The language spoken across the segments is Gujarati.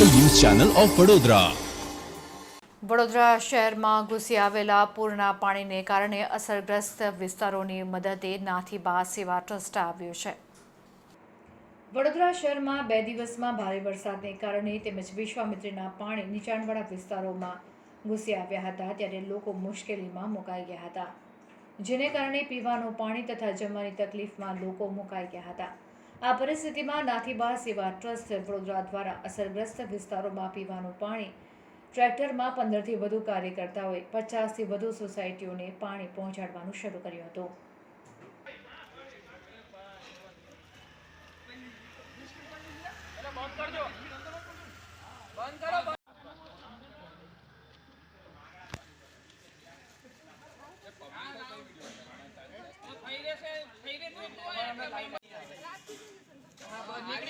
Channel of Vadodara. વડોદરા શહેરમાં ઘૂસી આવેલા પૂરના પાણીને કારણે અસરગ્રસ્ત વિસ્તારોની મદદે નાથીબા સેવા ટ્રસ્ટ આવ્યો છે. વડોદરા શહેરમાં બે દિવસમાં ભારે વરસાદને કારણે તેમજ વિશ્વામિત્રીના પાણી નીચાણવાળા વિસ્તારોમાં ઘૂસી આવ્યા હતા ત્યારે લોકો મુશ્કેલીમાં મુકાઈ ગયા હતા. જેને કારણે પીવાનું પાણી તથા જમવાની તકલીફમાં લોકો મુકાઈ ગયા હતા. આ પરિસ્થિતિમાં નાથીબા સેવા ટ્રસ્ટ વડોદરા દ્વારા અસરગ્રસ્ત વિસ્તારોમાં પીવાનું પાણી ટ્રેક્ટરમાં પંદરથી વધુ કાર્યકર્તાઓએ પચાસથી વધુ સોસાયટીઓને પાણી પહોંચાડવાનું શરૂ કર્યું હતું.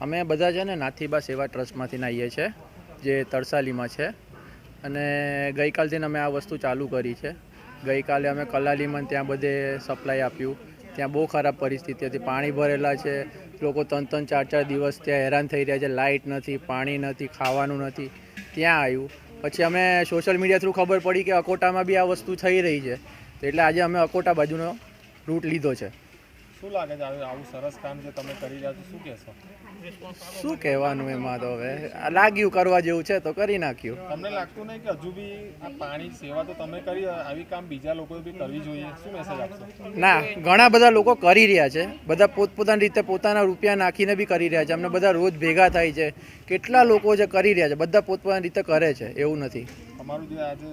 અમે બધા છે ને નાથીબા સેવા ટ્રસ્ટમાંથી આવીએ છીએ જે તરસાલીમાં છે. અને ગઈકાલથી અમે આ વસ્તુ ચાલુ કરી છે. ગઈકાલે અમે કલાલીમાં ત્યાં બધે સપ્લાય આપ્યું. ત્યાં બહુ ખરાબ પરિસ્થિતિ હતી. પાણી ભરેલા છે. લોકો ત્રણ ત્રણ ચાર ચાર દિવસ ત્યાં હેરાન થઈ રહ્યા છે. લાઇટ નથી, પાણી નથી, ખાવાનું નથી. ત્યાં આવ્યું પછી અમે સોશિયલ મીડિયા થ્રુ ખબર પડી કે અકોટામાં બી આ વસ્તુ થઈ રહી છે. એટલે આજે અમે અકોટા બાજુનો રૂટ લીધો છે. શું લાગે છે? આવું સરસ કામ જે તમે કરી રહ્યા છો શું કહેશો? શું કહેવાનું એમાં તો હવે? લાગ્યું કરવા જેવું છે તો કરી નાખ્યું. તમને લાગતું નહીં કે હજુ બી આ પાણી સેવા તો તમે કરી આવી કામ બીજા લોકોએ બી કરવી જોઈએ? શું મેસેજ આપશો? ના ઘણા બધા લોકો કરી રહ્યા છે. બધા પોતપોતાની રીતે પોતાના રૂપિયા નાખીને બી કરી રહ્યા છે. અમને બધા રોજ ભેગા થાય છે. કેટલા લોકો જે કરી રહ્યા છે બધા પોતપોતાની રીતે કરે છે. એવું નથી. તમારું જે આજે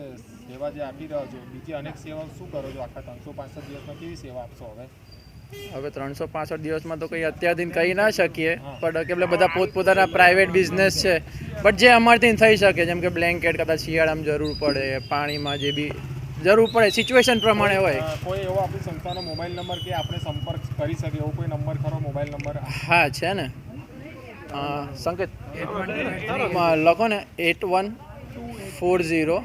સેવા જે આપી રહ્યો છો બીજી અનેક સેવાઓ શું કરો છો? આખા ત્રણસો પાંસઠ દિવસમાં કેવી સેવા આપશો હવે? હવે ત્રણસો પાસઠ દિવસમાં તો કંઈ અત્યારથી કહી ના શકીએ પણ કે બધા પોતપોતાના પ્રાઇવેટ બિઝનેસ છે બટ જે અમારથી થઈ શકે જેમ કે બ્લેન્કેટ કદાચ શિયાળામાં જરૂર પડે પાણીમાં જે બી જરૂર પડે સિચ્યુએશન પ્રમાણે હોય. કોઈ એવો આપણી સંસ્થાનો મોબાઈલ નંબર કે આપણે સંપર્ક કરી શકીએ એવો કોઈ નંબર ખરો મોબાઈલ નંબર હા છે ને. સંકેત. લખો ને eight one four zero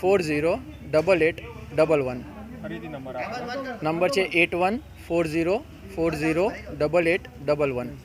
four zero double eight double one number છે eight one four zero four zero double eight double one.